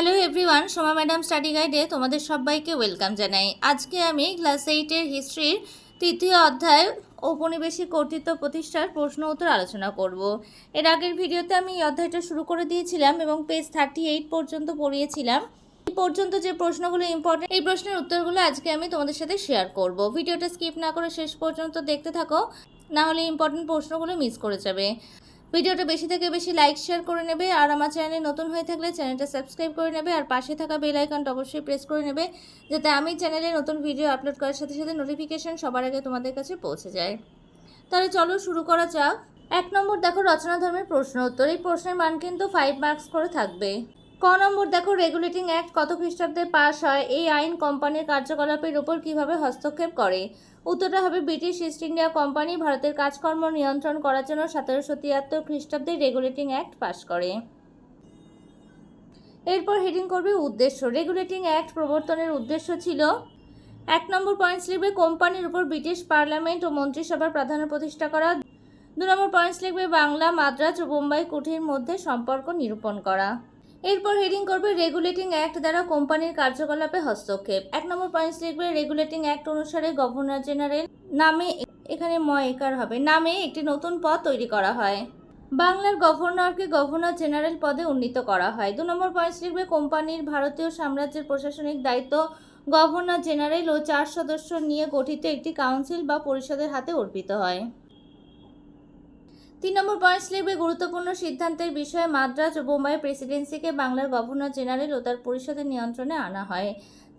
Hello everyone Soma madam study গাইডে তোমাদের সবাইকে welcome জানাই। আজকে আমি ক্লাস এইটের হিস্ট্রির তৃতীয় অধ্যায় ঔপনিবেশিক কর্তৃত্ব প্রতিষ্ঠার প্রশ্ন উত্তর আলোচনা করব। এর আগের ভিডিওতে আমি এই অধ্যায়টা শুরু করে দিয়েছিলাম এবং পেজ থার্টি এইট পর্যন্ত পড়িয়েছিলাম। এই পর্যন্ত যে প্রশ্নগুলো ইম্পর্টেন্ট এই প্রশ্নের উত্তরগুলো আজকে আমি তোমাদের সাথে শেয়ার করব। ভিডিওটা স্কিপ না করে শেষ পর্যন্ত দেখতে থাকো, না হলে ইম্পর্টেন্ট প্রশ্নগুলো মিস করে যাবে। ভিডিওটা বেশি থেকে বেশি লাইক শেয়ার করে নেবে। আর আমার চ্যানেলে নতুন হয়ে থাকলে চ্যানেলটা সাবস্ক্রাইব করে নেবে। আর পাশে থাকা বেল আইকনটা অবশ্যই প্রেস করে নেবে, যাতে আমি চ্যানেলে নতুন ভিডিও আপলোড করার সাথে সাথে নোটিফিকেশন সবার আগে তোমাদের কাছে পৌঁছে যায়। তাহলে চলো শুরু করা যাক। এক নম্বর দেখো রচনাধর্মের প্রশ্ন উত্তর। এই প্রশ্নের মান কিন্তু ফাইভ মার্কস করে থাকবে। ক নম্বর, দেখো রেগুলেটিং অ্যাক্ট কত খ্রিস্টাব্দে পাশ হয়? এই আইন কোম্পানির কার্যকলাপের উপর কীভাবে হস্তক্ষেপ করে? উত্তরটা হবে ব্রিটিশ ইস্ট ইন্ডিয়া কোম্পানি ভারতের কাজকর্ম নিয়ন্ত্রণ করার জন্য সতেরোশো তিয়াত্তর খ্রিস্টাব্দে রেগুলেটিং অ্যাক্ট পাশ করে। এরপর হেডিং করবে উদ্দেশ্য। রেগুলেটিং অ্যাক্ট প্রবর্তনের উদ্দেশ্য ছিল, এক নম্বর পয়েন্টস লিখবে কোম্পানির উপর ব্রিটিশ পার্লামেন্ট ও মন্ত্রিসভার প্রাধান্য প্রতিষ্ঠা করা। দু নম্বর পয়েন্টস লিখবে, বাংলা, মাদ্রাজ ও বোম্বাই কুঠির মধ্যে সম্পর্ক নিরূপণ করা। এরপর হেডিং করবে রেগুলেটিং অ্যাক্ট দ্বারা কোম্পানির কার্যকলাপে হস্তক্ষেপ। এক নম্বর পয়েন্টস লিখবে রেগুলেটিং অ্যাক্ট অনুসারে গভর্নর জেনারেল নামে এখানে ম একার হবে, নামে একটি নতুন পদ তৈরি করা হয়। বাংলার গভর্নরকে গভর্নর জেনারেল পদে উন্নীত করা হয়। দু নম্বর পয়েন্টস লিখবে কোম্পানির ভারতীয় সাম্রাজ্যের প্রশাসনিক দায়িত্ব গভর্নর জেনারেল ও চার সদস্য নিয়ে গঠিত একটি কাউন্সিল বা পরিষদের হাতে অর্পিত হয়। তিন নম্বর পয়েন্টস লিখবে, গুরুত্বপূর্ণ সিদ্ধান্তের বিষয়ে মাদ্রাজ ও বোম্বাই প্রেসিডেন্সিকে বাংলার গভর্নর জেনারেল ও তার পরিষদের নিয়ন্ত্রণে আনা হয়।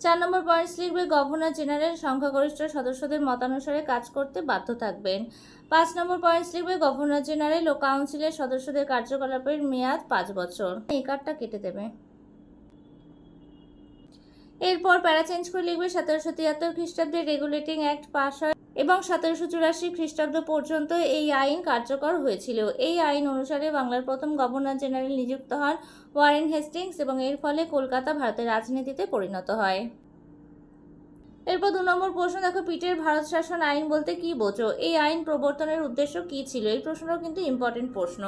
চার নম্বর পয়েন্টস লিখবে, গভর্নর জেনারেল সংখ্যাগরিষ্ঠ সদস্যদের মতানুসারে কাজ করতে বাধ্য থাকবেন। পাঁচ নম্বর পয়েন্টস লিখবে, গভর্নর জেনারেল ও কাউন্সিলের সদস্যদের কার্যকলাপের মেয়াদ পাঁচ বছর। এই কার্ডটা কেটে দেবে। এরপর প্যারা চেঞ্জ করে লিখবে, সতেরোশো তিয়াত্তর খ্রিস্টাব্দে রেগুলেটিং অ্যাক্ট পাস হয়। এবং সতেরোশো চুরাশি খ্রিস্টাব্দ পর্যন্ত এই আইন কার্যকর হয়েছিল। এই আইন অনুসারে বাংলার প্রথম গভর্নর জেনারেল নিযুক্ত হন ওয়ারেন হেস্টিংস এবং এর ফলে কলকাতা ভারতের রাজনীতিতে পরিণত হয়। এরপর দু নম্বর প্রশ্ন, দেখো, পিটের ভারত শাসন আইন বলতে কি বোঝো? এই আইন প্রবর্তনের উদ্দেশ্য কি ছিল? এই প্রশ্নটাও কিন্তু ইম্পর্টেন্ট প্রশ্ন।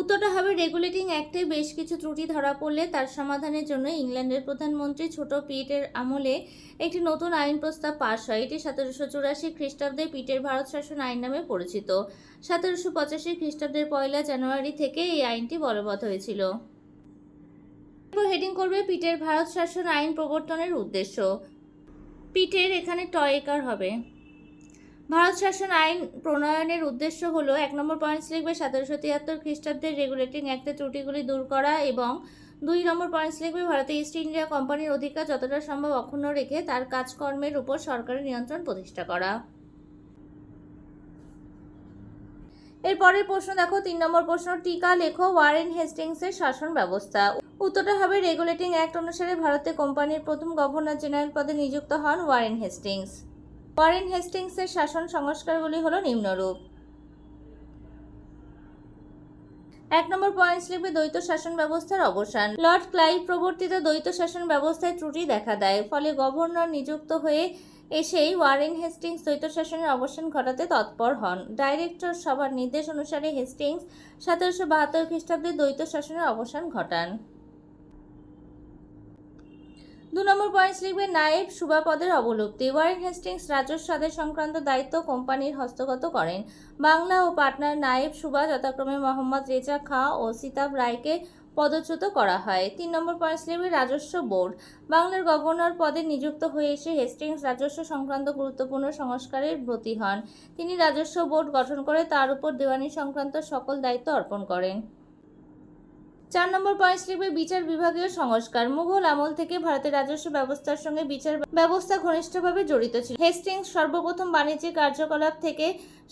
উত্তরটা হবে রেগুলেটিং অ্যাক্টে বেশ কিছু ত্রুটি ধরা পড়লে তার সমাধানের জন্য ইংল্যান্ডের প্রধানমন্ত্রী ছোট পিটের আমলে একটি নতুন আইন প্রস্তাব পাশ হয়। এটি সতেরোশো চুরাশি খ্রিস্টাব্দে পিটের ভারত শাসন আইন নামে পরিচিত। সতেরোশো পঁচাশি খ্রিস্টাব্দের পয়লা জানুয়ারি থেকে এই আইনটি বলবৎ হয়েছিল। হেডিং করবে, পিটের ভারত শাসন আইন প্রবর্তনের উদ্দেশ্য। পিটের এখানে টয়কার হবে। ভারত শাসন আইন প্রণয়নের উদ্দেশ্য হলো এক নম্বর পয়েন্টস লিখবে সতেরোশো তিয়াত্তর খ্রিস্টাব্দের রেগুলেটিং অ্যাক্টের ত্রুটিগুলি দূর করা এবং দুই নম্বর পয়েন্টস লিখবে ভারতে ইস্ট ইন্ডিয়া কোম্পানির অধিকার যতটা সম্ভব অক্ষুণ্ণ রেখে তার কাজকর্মের উপর সরকারের নিয়ন্ত্রণ প্রতিষ্ঠা করা। এর পরের প্রশ্ন দেখো, তিন নম্বর প্রশ্ন, টিকা লেখো ওয়ারেন হেস্টিংসের শাসন ব্যবস্থা। উত্তরটা হবে রেগুলেটিং অ্যাক্ট অনুসারে ভারতে কোম্পানির প্রথম গভর্নর জেনারেল পদে নিযুক্ত হন ওয়ারেন হেস্টিংস। ওয়ারেন হেস্টিংসের শাসন সংস্কারগুলি হলো নিম্নরূপ। এক নম্বর পয়েন্টস লিখবে, দ্বৈত শাসন ব্যবস্থার অবসান। লর্ড ক্লাইভ প্রবর্তিত দ্বৈত শাসন ব্যবস্থায় ত্রুটি দেখা দেয়, ফলে গভর্নর নিযুক্ত হয়ে এসেই ওয়ারেন হেস্টিংস দ্বৈত শাসনের অবসান ঘটাতে তৎপর হন। ডাইরেক্টর সভার নির্দেশ অনুসারে হেস্টিংস সতেরোশো বাহাত্তর খ্রিস্টাব্দে দ্বৈত শাসনের অবসান ঘটান। দু নম্বর পয়েন্টস লিখবে নায়েব সুবা পদের অবলুপ্তি। ওয়ারেন হেস্টিংস রাজস্ব আদায় সংক্রান্ত দায়িত্ব কোম্পানির হস্তগত করেন। বাংলা ও পাটনার নায়েব সুবা যথাক্রমে মোহাম্মদ রেজা খাঁ ও সিতাব রায়কে পদচ্যুত করা হয়। তিন নম্বর পয়েন্ট লিখবে রাজস্ব বোর্ড। বাংলার গভর্নর পদে নিযুক্ত হয়ে এসে হেস্টিংস রাজস্ব সংক্রান্ত গুরুত্বপূর্ণ সংস্কারের ব্রতী হন। তিনি রাজস্ব বোর্ড গঠন করে তার উপর দেওয়ানি সংক্রান্ত সকল দায়িত্ব অর্পণ করেন। চার নম্বর পয়েন্ট লিখবে বিচার বিভাগীয় সংস্কার। মুঘল আমল থেকে ভারতের রাজস্ব ব্যবস্থার সঙ্গে বিচার ব্যবস্থা ঘনিষ্ঠভাবে জড়িত ছিল। হেস্টিংস সর্বপ্রথম বাণিজ্যিক কার্যকলাপ থেকে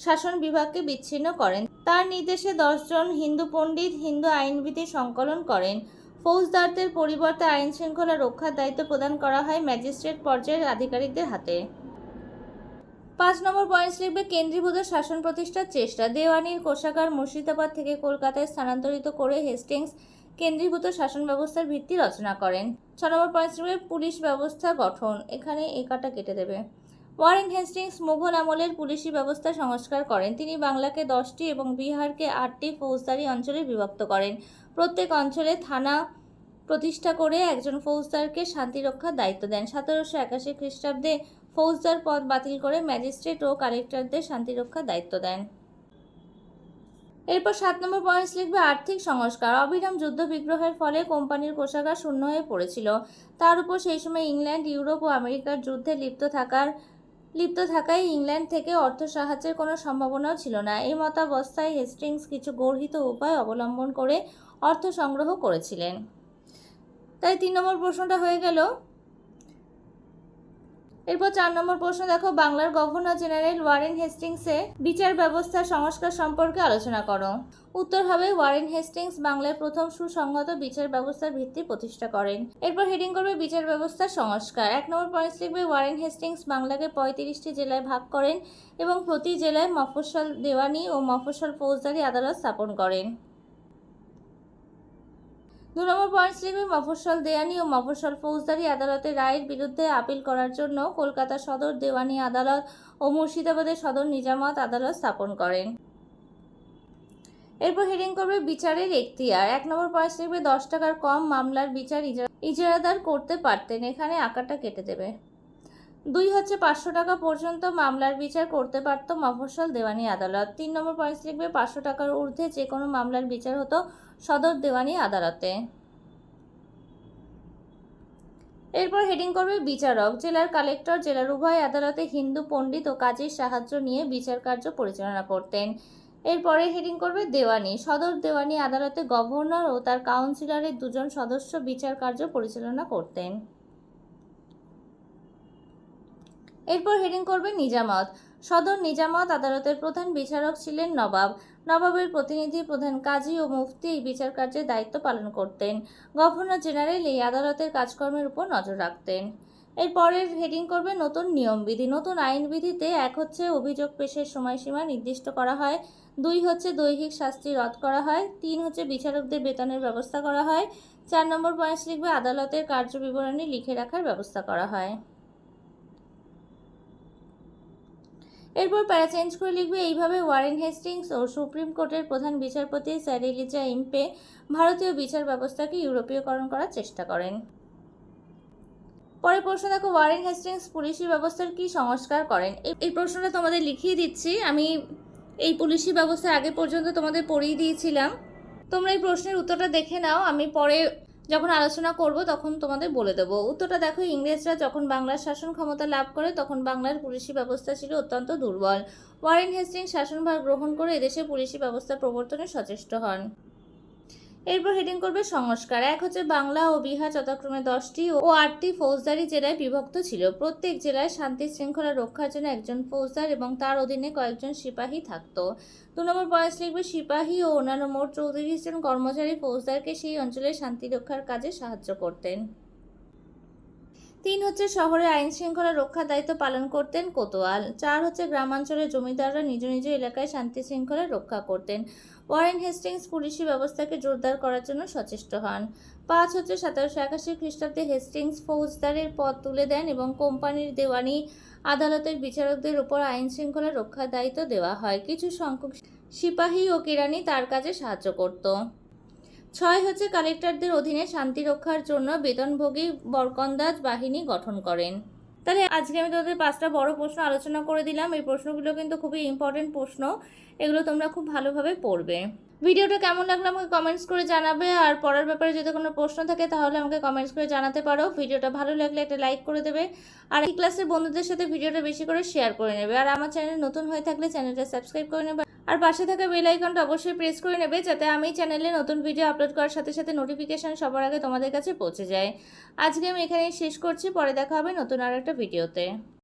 শাসন বিভাগকে বিচ্ছিন্ন করেন। তার নির্দেশে দশজন হিন্দু পণ্ডিত হিন্দু আইনবিধি সংকলন করেন। ফৌজদারদের পরিবর্তে আইন শৃঙ্খলা রক্ষার দায়িত্ব প্রদান করা হয় ম্যাজিস্ট্রেট পর্যায়ের আধিকারিকদের হাতে। পাঁচ নম্বর পয়েন্টস লিখবে, কেন্দ্রীভূত শাসন প্রতিষ্ঠার চেষ্টা। দেওয়ানির কোষাগার মুর্শিদাবাদ থেকে কলকাতায় স্থানান্তরিত করে হেস্টিংস কেন্দ্রীভূত শাসন ব্যবস্থার ভিত্তি রচনা করেন। ছ নম্বর পয়েন্টস লিখবে, পুলিশ ব্যবস্থা গঠন। এখানে একাটা কেটে দেবে। ওয়ারেন হেস্টিংস মুঘল আমলের পুলিশি ব্যবস্থা সংস্কার করেন। তিনি বাংলাকে দশটি এবং বিহারকে আটটি ফৌজদারি অঞ্চলে বিভক্ত করেন। প্রত্যেক অঞ্চলে থানা প্রতিষ্ঠা করে একজন ফৌজদারকে শান্তিরক্ষার দায়িত্ব দেন। সতেরোশো একাশি খ্রিস্টাব্দে ফৌজদার পদ বাতিল করে ম্যাজিস্ট্রেট ও কালেক্টরদের শান্তিরক্ষার দায়িত্ব দেন। এরপর সাত নম্বর পয়েন্টস লিখবে, আর্থিক সংস্কার। অবিরাম যুদ্ধ বিগ্রহের ফলে কোম্পানির কোষাগার শূন্য হয়ে পড়েছিল। তার উপর সেই সময় ইংল্যান্ড, ইউরোপ ও আমেরিকার যুদ্ধে লিপ্ত থাকার, লিপ্ত থাকায় ইংল্যান্ড থেকে অর্থ সাহায্যের কোনো সম্ভাবনাও ছিল না। এই মতাবস্থায় হেস্টিংস কিছু গর্হিত উপায় অবলম্বন করে অর্থ সংগ্রহ করেছিলেন। তাই তিন নম্বর প্রশ্নটা হয়ে গেল এরপর চার নম্বর প্রশ্ন, দেখো, বাংলার গভর্নর জেনারেল ওয়ারেন হেস্টিংসে বিচার ব্যবস্থা সংস্কার সম্পর্কে আলোচনা করো। উত্তর হবে, ওয়ারেন হেস্টিংস বাংলার প্রথম সুসংহত বিচার ব্যবস্থার ভিত্তি প্রতিষ্ঠা করেন। এরপর হেডিং করবে বিচার ব্যবস্থার সংস্কার। এক নম্বর পয়েন্ট লিখবে, ওয়ারেন হেস্টিংস বাংলাকে পঁয়ত্রিশটি জেলায় ভাগ করেন এবং প্রতি জেলায় মফস্বল দেওয়ানি ও মফস্বল ফৌজদারি আদালত স্থাপন করেন। দু নম্বর পয়েন্ট লিখবে মফস্বল দেওয়ানি ও মফস্বল ফৌজদারি আদালতের রায়ের বিরুদ্ধে আপিল করার জন্য কলকাতা সদর দেওয়ানি আদালত ও মুর্শিদাবাদের সদর নিজামত আদালত স্থাপন করেন। এরপর হেডিং করবে বিচারের এখতিয়ার। এক নম্বর পয়েন্ট লিখবে দশ টাকার কম মামলার বিচার ইজা- ইজারাদার করতে পারতেন। এখানে আঁকাটা কেটে দেবে। দুই হচ্ছে পাঁচশো টাকা পর্যন্ত মামলার বিচার করতে পারত মফস্বল দেওয়ানি আদালত। তিন নম্বর পয়েন্ট লিখবে, পাঁচশো টাকার ঊর্ধ্বে যে কোনো মামলার বিচার হতো সদর দেওয়ানি আদালতে। এরপর হেডিং করবে, বিচারক। জেলার কালেক্টর জেলার উভয় আদালতে হিন্দু পণ্ডিত ও কাজের সাহায্য নিয়ে বিচার কার্য পরিচালনা করতেন। এরপরে হেডিং করবে, দেওয়ানি। সদর দেওয়ানি আদালতে গভর্নর ও তার কাউন্সিলরের দুজন সদস্য বিচার কার্য পরিচালনা করতেন। এরপর হেডিং করবে নিজামত। সদর নিজামত আদালতের প্রধান বিচারক ছিলেন নবাব। নবাবের প্রতিনিধি প্রধান কাজী ও মুফতি এই বিচার কার্যের দায়িত্ব পালন করতেন। গভর্নর জেনারেল এই আদালতের কাজকর্মের উপর নজর রাখতেন। এরপরের হেডিং করবে নতুন নিয়মবিধি। নতুন আইনবিধিতে এক হচ্ছে অভিযোগ পেশের সময়সীমা নির্দিষ্ট করা হয়। দুই হচ্ছে দৈহিক শাস্তি রদ করা হয়। তিন হচ্ছে বিচারকদের বেতনের ব্যবস্থা করা হয়। চার নম্বর পয়েন্ট লিখবে আদালতের কার্যবিবরণী লিখে রাখার ব্যবস্থা করা হয়। এরপর প্যারা চেঞ্জ করে লিখবে, এইভাবে ওয়ারেন হেস্টিংস ও সুপ্রিম কোর্টের প্রধান বিচারপতি স্যার এলিজা ইম্পে ভারতীয় বিচার ব্যবস্থাকে ইউরোপীয়করণ করার চেষ্টা করেন। পরের প্রশ্ন দেখো, ওয়ারেন হেস্টিংস পুলিশি ব্যবস্থার কি সংস্কার করেন? এই- প্রশ্নটা তোমাদের লিখিয়ে দিচ্ছি। আমি এই পুলিশি ব্যবস্থার আগে পর্যন্ত তোমাদের পড়িয়ে দিয়েছিলাম। তোমরা এই প্রশ্নের উত্তরটা দেখে নাও। আমি পরে যখন আলোচনা করব, তখন তোমাদের বলে দেবো। উত্তরটা দেখো, ইংরেজরা যখন বাংলার শাসন ক্ষমতা লাভ করে, তখন বাংলার পুলিশি ব্যবস্থা ছিল অত্যন্ত দুর্বল। ওয়ারেন হেস্টিং শাসনভার গ্রহণ করে এদেশে পুলিশি ব্যবস্থা প্রবর্তনে সচেষ্ট হন। এরপর হেডিং করবে সংস্কার। এক হচ্ছে বাংলা ও বিহার যথাক্রমে দশটি ও আটটি ফৌজদারি জেলায় বিভক্ত ছিল। প্রত্যেক জেলায় শান্তি শৃঙ্খলা রক্ষার জন্য একজন ফৌজদার এবং তার অধীনে কয়েকজন সিপাহী থাকত। দু নম্বর পয়েন্ট লিখবে, সিপাহী ও অন্যান্য মোট চৌত্রিশ জন কর্মচারী ফৌজদারকে সেই অঞ্চলে শান্তি রক্ষার কাজে সাহায্য করতেন। তিন হচ্ছে, শহরে আইন শৃঙ্খলা রক্ষার দায়িত্ব পালন করতেন কোতোয়াল। চার হচ্ছে, গ্রামাঞ্চলের জমিদাররা নিজ নিজ এলাকায় শান্তি শৃঙ্খলা রক্ষা করতেন। ওয়ারেন হেস্টিংস পুলিশি ব্যবস্থাকে জোরদার করার জন্য সচেষ্ট হন। পাঁচ হচ্ছে সতেরোশো একাশি খ্রিস্টাব্দে হেস্টিংস ফৌজদারের পদ তুলে দেন এবং কোম্পানির দেওয়ানি আদালতের বিচারকদের উপর আইন শৃঙ্খলা রক্ষার দায়িত্ব দেওয়া হয়। কিছু সংখ্যক সিপাহী ও কেরানি তার কাজে সাহায্য করত। ছয় হচ্ছে কালেক্টরদের অধীনে শান্তি রক্ষার জন্য বেতনভোগী বরকন্দাজ বাহিনী গঠন করেন। তাহলে আজকে আমি তোমাদের পাঁচটা বড় প্রশ্ন আলোচনা করে দিলাম। এই প্রশ্নগুলো কিন্তু খুবই ইম্পর্টেন্ট প্রশ্ন। এগুলো তোমরা খুব ভালোভাবে পড়বে। ভিডিওটা কেমন লাগল আমাকে কমেন্টস করে জানাবে। আর পড়ার ব্যাপারে যদি কোনো প্রশ্ন থাকে তাহলে আমাকে কমেন্টস করে জানাতে পারো। ভিডিওটা ভালো লাগলে একটা লাইক করে দেবে। আর এই ক্লাসের বন্ধুদের সাথে ভিডিওটা বেশি করে শেয়ার করে নেবে। আর আমার চ্যানেল নতুন হয়ে থাকলে চ্যানেলটা সাবস্ক্রাইব করে নেবে। আর পাশে থাকা বেল আইকনটা অবশ্যই প্রেস করে নেবে যাতে আমি চ্যানেলে নতুন ভিডিও আপলোড করার সাথে সাথে নোটিফিকেশান সবার আগে তোমাদের কাছে পৌঁছে যায়। আজকে আমি এখানেই শেষ করছি, পরে দেখা হবে নতুন আর একটা ভিডিওতে